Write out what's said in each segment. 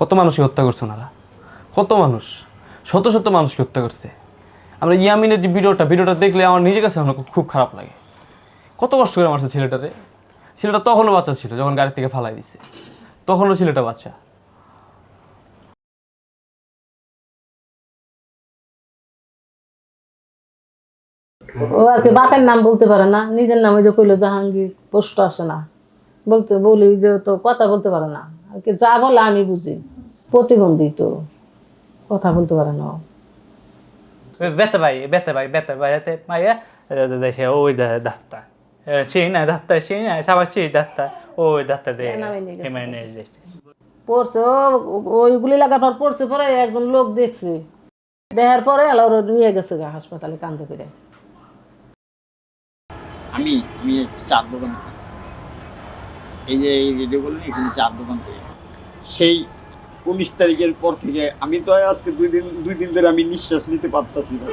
কত মানুষকে হত্যা করছে ওনারা? কত মানুষ? শত শত মানুষকে হত্যা করছে। আমরা ইয়ামিনের যে ভিডিওটা ভিডিওটা দেখলে আমার নিজের কাছে আমার খুব খারাপ লাগে। কত কষ্ট করে মারছে ছেলেটারে। ছেলেটা তখনও বাচ্চা ছিল, যখন গাড়ি থেকে ফালাই দিছে। তখনও ছেলেটা বাচ্চা। ও আর কি বাপের নাম বলতে পারে না। নিজের নাম যে কইলো জাহাঙ্গীর, পোস্ট আসে না। বলতে বলি যে তো কথা বলতে পারে না। আর কি যা বলে আমি বুঝি। প্রতিবন্ধী তো। কথা বলতে পারে না। বেতে ভাই বেতে ভাই বেতে ভাই এতে মাইয়া দেখে ওই দাঁতটা। সেই না দাঁতটা সেই না সবার সেই দাঁতটা ওই দাঁতটা দিয়ে পড়ছে ও ওই গুলি লাগার পর পড়ছে পরে একজন লোক দেখছে। দেখার পরে আলো ওরা নিয়ে গেছে হাসপাতালে কান্দে করে। আমি আমি চার দোকান। এই যে এই রেডিও বললেন এখানে চার দোকান থেকে সেই উনিশ তারিখের পর থেকে আমি তো আজকে দুই দিন দুই দিন ধরে আমি নিঃশ্বাস নিতে পারতাছি না।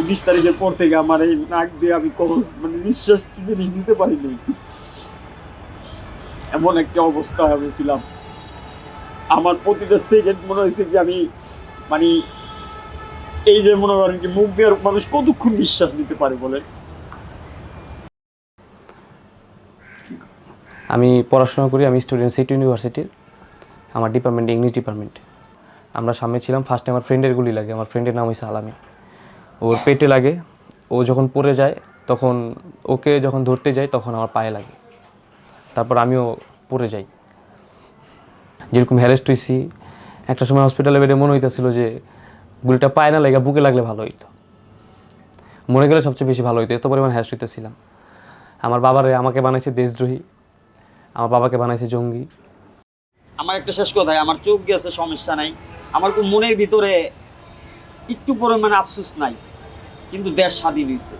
উনিশ তারিখের পর থেকে আমার এই নাক দিয়ে আমি কখন মানে নিঃশ্বাস কি জিনিস নিতে পারিনি। এমন একটা অবস্থা আমি ছিলাম। আমার প্রতিটা সেকেন্ড মনে হয়েছে যে আমি মানে এই যে মনে করেন কি মুখ দিয়ে মানুষ কতক্ষণ নিঃশ্বাস নিতে পারে বলেন আমি পড়াশোনা করি, আমি স্টুডেন্ট সিটি ইউনিভার্সিটির আমার ডিপার্টমেন্ট ইংলিশ ডিপার্টমেন্ট আমরা সামনে ছিলাম ফার্স্টে আমার ফ্রেন্ডের গুলি লাগে, আমার ফ্রেন্ডের নাম হয়েছে আলামি ওর পেটে লাগে, ও যখন পড়ে যায়, তখন ওকে যখন ধরতে যাই, তখন আমার পায়ে লাগে। তারপর আমিও পড়ে যাই। যেরকম হ্যারেস্ট হয়েছি একটা সময় হসপিটালে বেডে মনে হইতেছিল যে, গুলিটা পায়ে না লাগে, বুকে লাগলে ভালো হইতো। মরে গেলে সবচেয়ে বেশি ভালো হইতো, এত পরিমাণ হ্যারেস্ট হইতেছিলাম। আমার বাবারে আমাকে বানাইছে দেশদ্রোহী। আমার বাবাকে বানাইছে জঙ্গি। আমার একটা শেষ কথায় আমার চোখ গেছে, সমস্যা নাই। আমার খুব মনের ভিতরে একটু পরিমাণে আফসোস নাই, কিন্তু দেশ স্বাধীন হয়েছে